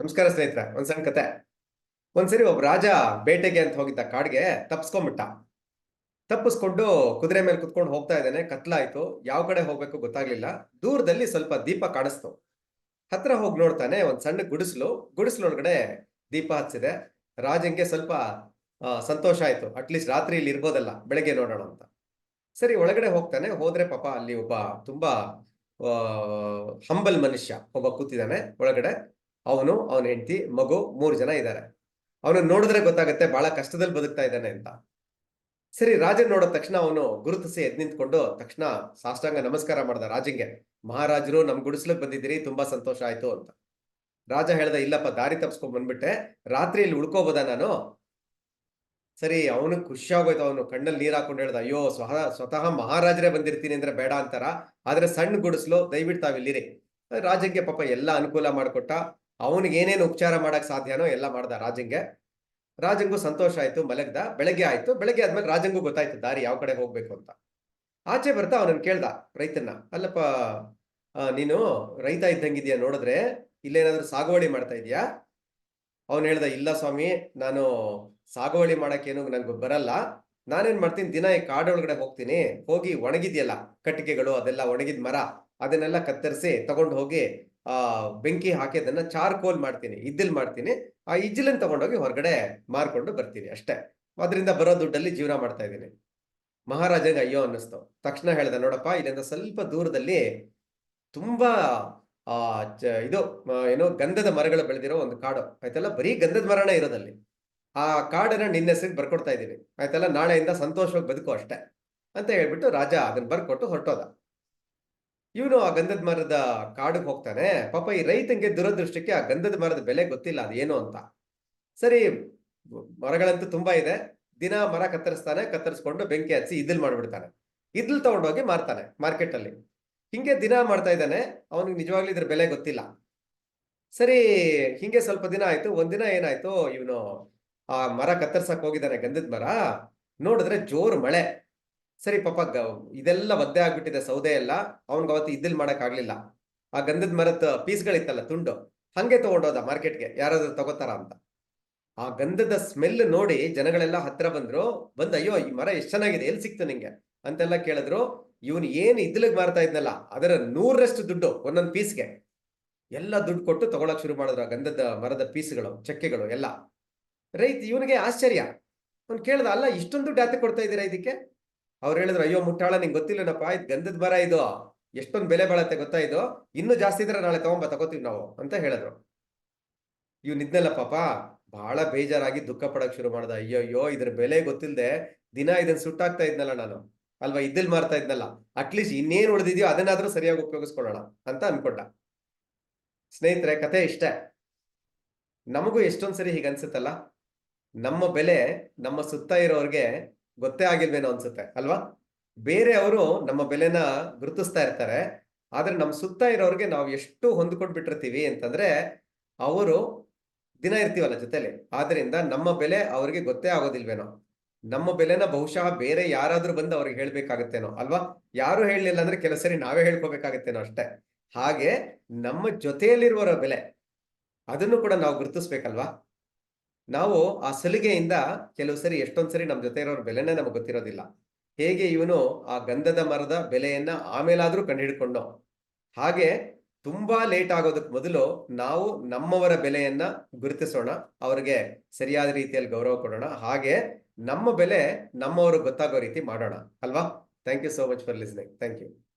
ನಮಸ್ಕಾರ ಸ್ನೇಹಿತರೆ, ಒಂದ್ ಸಣ್ಣ ಕತೆ. ಒಂದ್ಸರಿ ಒಬ್ಬ ರಾಜ ಬೇಟೆಗೆ ಅಂತ ಹೋಗಿದ್ದ ಕಾಡ್ಗೆ ತಪ್ಸ್ಕೊಂಡ್ಬಿಟ್ಟ. ತಪ್ಪಿಸ್ಕೊಂಡು ಕುದುರೆ ಮೇಲೆ ಕುತ್ಕೊಂಡು ಹೋಗ್ತಾ ಇದ್ದಾನೆ, ಕತ್ಲಾಯ್ತು, ಯಾವ ಕಡೆ ಹೋಗ್ಬೇಕು ಗೊತ್ತಾಗ್ಲಿಲ್ಲ. ದೂರದಲ್ಲಿ ಸ್ವಲ್ಪ ದೀಪ ಕಾಣಿಸ್ತು. ಹತ್ರ ಹೋಗಿ ನೋಡ್ತಾನೆ ಒಂದ್ ಸಣ್ಣ ಗುಡಿಸ್ಲು ಗುಡಿಸ್ಲೊಳಗಡೆ ದೀಪ ಹಚ್ಚಿದೆ. ರಾಜಂಗೆ ಸ್ವಲ್ಪ ಸಂತೋಷ ಆಯ್ತು. ಅಟ್ಲೀಸ್ಟ್ ರಾತ್ರಿ ಇಲ್ಲಿ ಇರ್ಬೋದಲ್ಲ, ಬೆಳಗ್ಗೆ ನೋಡೋಣ ಅಂತ. ಸರಿ, ಒಳಗಡೆ ಹೋಗ್ತಾನೆ, ಹೋದ್ರೆ ಪಾಪ ಅಲ್ಲಿ ಒಬ್ಬ ತುಂಬಾ ಹಂಬಲ್ ಮನುಷ್ಯ ಒಬ್ಬ ಕೂತಿದ್ದಾನೆ ಒಳಗಡೆ. ಅವನು, ಅವನ ಹೆಂಡತಿ, ಮಗು, ಮೂರು ಜನ ಇದ್ದಾರೆ ಅವನು ನೋಡಿದ್ರೆ ಗೊತ್ತಾಗುತ್ತೆ ಬಹಳ ಕಷ್ಟದಲ್ಲಿ ಬದುಕ್ತಾ ಇದ್ದಾನೆ ಅಂತ. ಸರಿ, ರಾಜನ್ ನೋಡಿದ ತಕ್ಷಣ ಅವನು ಗುರುತಿಸಿ ಎದ್ ನಿಂತ್ಕೊಂಡು ತಕ್ಷಣ ಸಾಷ್ಟಾಂಗ ನಮಸ್ಕಾರ ಮಾಡ್ದ ರಾಜಂಗೆ, ಮಹಾರಾಜರು, ನಮ್ ಗುಡಿಸ್ಲಕ್ ಬಂದಿದ್ದೀರಿ, ತುಂಬಾ ಸಂತೋಷ ಆಯ್ತು ಅಂತ. ರಾಜ ಹೇಳ್ದ, ಇಲ್ಲಪ್ಪ, ದಾರಿ ತಪ್ಸ್ಕೊಂಡ್ ಬಂದ್ಬಿಟ್ಟೆ. ರಾತ್ರಿ ಇಲ್ಲಿ ಉಳ್ಕೋಬೋದಾ ನಾನು? ಸರಿ, ಅವನು ಖುಷಿ ಆಗೋಯ್ತು. ಅವನು ಕಣ್ಣಲ್ಲಿ ನೀರ್ ಹಾಕೊಂಡು ಹೇಳ್ದ, ಅಯ್ಯೋ, ಸ್ವಹ, ಸ್ವತಃ ಮಹಾರಾಜರೇ ಬಂದಿರ್ತೀನಿ ಅಂದ್ರೆ ಬೇಡ ಅಂತಾರ. ಆದ್ರೆ ಸಣ್ಣ ಗುಡಿಸ್ಲು, ದಯವಿಟ್ಟು ತಾವಿಲ್ಲಿರಿ ರಾಜಂಗೆ ಪಾಪ ಎಲ್ಲ ಅನುಕೂಲ ಮಾಡ್ಕೊಟ್ಟ. ಅವನಿಗೆ ಏನೇನು ಉಪಚಾರ ಮಾಡಕ್ ಸಾಧ್ಯನೋ ಎಲ್ಲ ಮಾಡ್ದ ರಾಜಂಗೆ. ರಾಜಂಗೂ ಸಂತೋಷ ಆಯ್ತು, ಮಲಗ್ದ. ಬೆಳಗ್ಗೆ ಆಯ್ತು. ಬೆಳಗ್ಗೆ ಆದ್ಮೇಲೆ ರಾಜಂಗೂ ಗೊತ್ತಾಯ್ತು, ದಾರಿ ಯಾವ ಕಡೆ ಹೋಗ್ಬೇಕು ಅಂತ. ಆಚೆ ಬರ್ತಾ ಅವನನ್ನ ಕೇಳ್ದ ರೈತನ್ನ, ಅಲ್ಲಪ್ಪ ನೀನು ರೈತ ಇದ್ದಂಗಿದೆಯಾ ನೋಡಿದ್ರೆ? ಇಲ್ಲೇನಾದ್ರೂ ಸಾಗುವಳಿ ಮಾಡ್ತಾ ಇದೀಯಾ? ಅವನು ಹೇಳ್ದ, ಇಲ್ಲ ಸ್ವಾಮಿ, ನಾನು ಸಾಗುವಳಿ ಮಾಡಕ್ಕೇನು ನಂಗೆ ಬರಲ್ಲ. ನಾನೇನ್ ಮಾಡ್ತೀನಿ, ದಿನ ಈ ಕಾಡೊಳಗಡೆ ಹೋಗ್ತೀನಿ. ಹೋಗಿ ಒಣಗಿದ್ಯಲ್ಲ, ಕಟ್ಟಿಗೆಗಳು ಅದೆಲ್ಲ ಒಣಗಿದ ಮರ, ಅದನ್ನೆಲ್ಲ ಕತ್ತರಿಸಿ ತಗೊಂಡು ಹೋಗಿ ಆ, ಬೆಂಕಿ ಹಾಕಿ ಅದನ್ನ ಚಾರ್ಕೋಲ್ ಮಾಡ್ತೀನಿ, ಇದ್ದಿಲ್ ಮಾಡ್ತೀನಿ, ಆ ಇಜ್ಜಿಲನ್ ತಗೊಂಡೋಗಿ ಹೊರಗಡೆ ಮಾರ್ಕೊಂಡು ಬರ್ತೀನಿ ಅಷ್ಟೇ. ಅದರಿಂದ ಬರೋ ದುಡ್ಡಲ್ಲಿ ಜೀವನ ಮಾಡ್ತಾ ಇದ್ದೀನಿ. ಮಹಾರಾಜಂಗೆ ಅಯ್ಯೋ ಅನ್ನಿಸ್ತು. ತಕ್ಷಣ ಹೇಳ್ದ, ನೋಡಪ್ಪ, ಇಲ್ಲಿಂದ ಸ್ವಲ್ಪ ದೂರದಲ್ಲಿ ತುಂಬಾ, ಆ ಇದು ಏನೋ ಗಂಧದ ಮರಗಳು ಬೆಳೆದಿರೋ ಒಂದು ಕಾಡು. ಆಯ್ತಲ್ಲ? ಬರೀ ಗಂಧದ ಮರಣ ಇರೋದಲ್ಲಿ. ಆ ಕಾಡನ್ನ ನಿನ್ನ ಹೆಸರಿಗೆ ಬರ್ಕೊಡ್ತಾ ಇದ್ದೀನಿ. ಆಯ್ತಲ್ಲ? ನಾಳೆಯಿಂದ ಸಂತೋಷವಾಗಿ ಬದುಕು ಅಷ್ಟೇ. ಅಂತ ಹೇಳ್ಬಿಟ್ಟು ರಾಜ ಅದನ್ನ ಬರ್ಕೊಟ್ಟು ಹೊರಟೋದ. ಇವನು ಆ ಗಂಧದ ಮರದ ಕಾಡಿಗೆ ಹೋಗ್ತಾನೆ. ಪಾಪ ಈ ರೈತಂಗೆ ದುರದೃಷ್ಟಕ್ಕೆ ಆ ಗಂಧದ ಮರದ ಬೆಲೆ ಗೊತ್ತಿಲ್ಲ ಅದೇನು ಅಂತ. ಸರಿ, ಮರಗಳಂತೂ ತುಂಬಾ ಇದೆ. ದಿನ ಮರ ಕತ್ತರಿಸ್ತಾನೆ, ಕತ್ತರಿಸ್ಕೊಂಡು ಬೆಂಕಿ ಹಚ್ಚಿ ಇದ್ಲ್ ಮಾಡ್ಬಿಡ್ತಾನೆ. ಇದ್ಲ್ ತಗೊಂಡೋಗಿ ಮಾರ್ತಾನೆ ಮಾರ್ಕೆಟ್ ಅಲ್ಲಿ ಹಿಂಗೆ ದಿನ ಮಾಡ್ತಾ ಇದ್ದಾನೆ, ಅವನಿಗೆ ನಿಜವಾಗ್ಲೂ ಇದ್ರ ಬೆಲೆ ಗೊತ್ತಿಲ್ಲ. ಸರಿ, ಹಿಂಗೆ ಸ್ವಲ್ಪ ದಿನ ಆಯ್ತು ಒಂದಿನ ಏನಾಯ್ತು, ಇವನು ಆ ಮರ ಕತ್ತರ್ಸಕ್ ಹೋಗಿದ್ದಾನೆ ಗಂಧದ ಮರ. ನೋಡಿದ್ರೆ ಜೋರ್ ಮಳೆ. ಸರಿ ಪಾಪ ಇದೆಲ್ಲ ಒದ್ದೆ ಆಗ್ಬಿಟ್ಟಿದೆ ಸೌದೆ ಎಲ್ಲ, ಅವನ್ಗೆ ಅವತ್ತು ಇದ್ದಿಲ್ ಮಾಡಕ್ ಆಗ್ಲಿಲ್ಲ. ಆ ಗಂಧದ ಮರದ ಪೀಸ್ಗಳಿತ್ತಲ್ಲ ತುಂಡು, ಹಂಗೆ ತಗೊಂಡೋದ ಮಾರ್ಕೆಟ್ಗೆ, ಯಾರಾದ್ರೂ ತಗೋತಾರ ಅಂತ. ಆ ಗಂಧದ ಸ್ಮೆಲ್ ನೋಡಿ ಜನಗಳೆಲ್ಲ ಹತ್ರ ಬಂದ್ರು, ಬಂದ್ ಅಯ್ಯೋ ಈ ಮರ ಎಷ್ಟು ಚೆನ್ನಾಗಿದೆ ಎಲ್ಲಿ ಸಿಕ್ತು ನಿಂಗೆ? ಅಂತೆಲ್ಲ ಕೇಳಿದ್ರು, ಇವನು ಏನು ಇದ್ಲಿಗ್ ಮಾರ್ತಾ ಇದ್ನಲ್ಲ, ಅದರ ನೂರರಷ್ಟು ದುಡ್ಡು ಒಂದೊಂದು ಪೀಸ್ಗೆ. ಎಲ್ಲ ದುಡ್ಡು ಕೊಟ್ಟು ತಗೊಳಕ್ ಶುರು ಮಾಡಿದ್ರು ಆ ಗಂಧದ ಮರದ ಪೀಸ್ಗಳು, ಚಕ್ಕೆಗಳು ಎಲ್ಲ. ರೈತ ಇವನಿಗೆ ಆಶ್ಚರ್ಯ. ಅವ್ನು ಕೇಳ್ದ, ಅಲ್ಲ, ಇಷ್ಟೊಂದು ದುಡ್ಡು ಯಾತಕ್ಕೆ ಕೊಡ್ತಾ ಇದ್ದೀರಾ ಇದಕ್ಕೆ? ಅವ್ರು ಹೇಳಿದ್ರು, ಅಯ್ಯೋ ಮುಟ್ಟಾಳ, ನಿಂಗೆ ಗೊತ್ತಿಲ್ಲನಪ್ಪ, ಇದು ಗಂಧದ ಮರ ಇದು. ಎಷ್ಟೊಂದು ಬೆಲೆ ಬಾಳತ್ತೆ ಗೊತ್ತಾ ಇದು? ಇನ್ನೂ ಜಾಸ್ತಿ ಇದ್ರೆ ನಾಳೆ ತಗೊಂಬ, ತಗೋತೀವಿ ನಾವು, ಅಂತ ಹೇಳಿದ್ರು. ಇವ್ ನಿದ್ದಲ್ಲ ಪಾಪ ಬಹಳ ಬೇಜಾರಾಗಿ ದುಃಖ ಪಡಕ್ ಶುರು ಮಾಡ್ದ. ಅಯ್ಯೋ ಅಯ್ಯೋ ಇದ್ರ ಬೆಲೆ ಗೊತ್ತಿಲ್ಲದೆ ದಿನ ಇದನ್ನ ಸುಟ್ಟಾಗ್ತಾ ಇದ್ನಲ್ಲ ನಾನು. ಅಲ್ವಾ, ಇದ್ದಿಲ್ ಮಾರ್ತಾ ಇದ್ನಲ್ಲ. ಅಟ್ಲೀಸ್ಟ್ ಇನ್ನೇನ್ ಉಳಿದಿದ್ಯೋ ಅದನ್ನಾದ್ರೂ ಸರಿಯಾಗಿ ಉಪಯೋಗಿಸ್ಕೊಳ್ಳೋಣ, ಅಂತ ಅನ್ಕೊಂಡ. ಸ್ನೇಹಿತರೆ ಕತೆ ಇಷ್ಟೇ. ನಮಗೂ ಎಷ್ಟೊಂದ್ಸರಿ ಹೀಗೆ ಅನ್ಸುತ್ತಲ್ಲ? ನಮ್ಮ ಬೆಲೆ, ನಮ್ಮ ಸುತ್ತ ಇರೋರ್ಗೆ ಗೊತ್ತೇ ಆಗಿಲ್ವೇನೋ ಅನ್ಸುತ್ತೆ, ಅಲ್ವಾ? ಬೇರೆಯವರು ನಮ್ಮ ಬೆಲೆನ ಗುರುತಿಸ್ತಾ ಇರ್ತಾರೆ, ಆದ್ರೆ ನಮ್ಮ ಸುತ್ತ ಇರೋರಿಗೆ ನಾವು ಎಷ್ಟು ಹೊಂದ್ಕೊಂಡ್ಬಿಟ್ಟಿರ್ತೀವಿ ಅಂತಂದ್ರೆ, ಅವರು ದಿನ ಇರ್ತೀವಲ್ಲ ಜೊತೆಲಿ, ಆದ್ರಿಂದ ನಮ್ಮ ಬೆಲೆ ಅವ್ರಿಗೆ ಗೊತ್ತೇ ಆಗೋದಿಲ್ವೇನೋ. ನಮ್ಮ ಬೆಲೆನ ಬಹುಶಃ ಬೇರೆ ಯಾರಾದ್ರೂ ಬಂದು ಅವ್ರಿಗೆ ಹೇಳ್ಬೇಕಾಗತ್ತೇನೋ, ಅಲ್ವಾ? ಯಾರು ಹೇಳಲಿಲ್ಲ ಅಂದ್ರೆ ಕೆಲವು ಸರಿ ನಾವೇ ಹೇಳ್ಕೋಬೇಕಾಗತ್ತೇನೋ ಅಷ್ಟೇ. ಹಾಗೆ ನಮ್ಮ ಜೊತೆಯಲ್ಲಿರುವವರ ಬೆಲೆ, ಅದನ್ನು ಕೂಡ ನಾವು ಗುರುತಿಸ್ಬೇಕಲ್ವಾ? ನಾವು ಆ ಸಲಿಗೆಯಿಂದ ಕೆಲವು ಸರಿ ಎಷ್ಟೊಂದ್ ಸರಿ ನಮ್ಮ ಜೊತೆ ಇರೋರ ಬೆಲೆನೇ ನಮಗೆ ಗೊತ್ತಿರೋದಿಲ್ಲ. ಹೇಗೆ ಇವನು ಆ ಗಂಧದ ಮರದ ಬೆಲೆಯನ್ನ ಆಮೇಲಾದ್ರೂ ಕಂಡುಹಿಡ್ಕೊಂಡು? ಹಾಗೆ ತುಂಬಾ ಲೇಟ್ ಆಗೋದಕ್ಕೆ ಮೊದಲು ನಾವು ನಮ್ಮವರ ಬೆಲೆಯನ್ನ ಗುರುತಿಸೋಣ, ಅವ್ರಿಗೆ ಸರಿಯಾದ ರೀತಿಯಲ್ಲಿ ಗೌರವ ಕೊಡೋಣ, ಹಾಗೆ ನಮ್ಮ ಬೆಲೆ ನಮ್ಮವರು ಗೊತ್ತಾಗೋ ರೀತಿ ಮಾಡೋಣ. ಅಲ್ವಾ? Thank you so much for listening thank you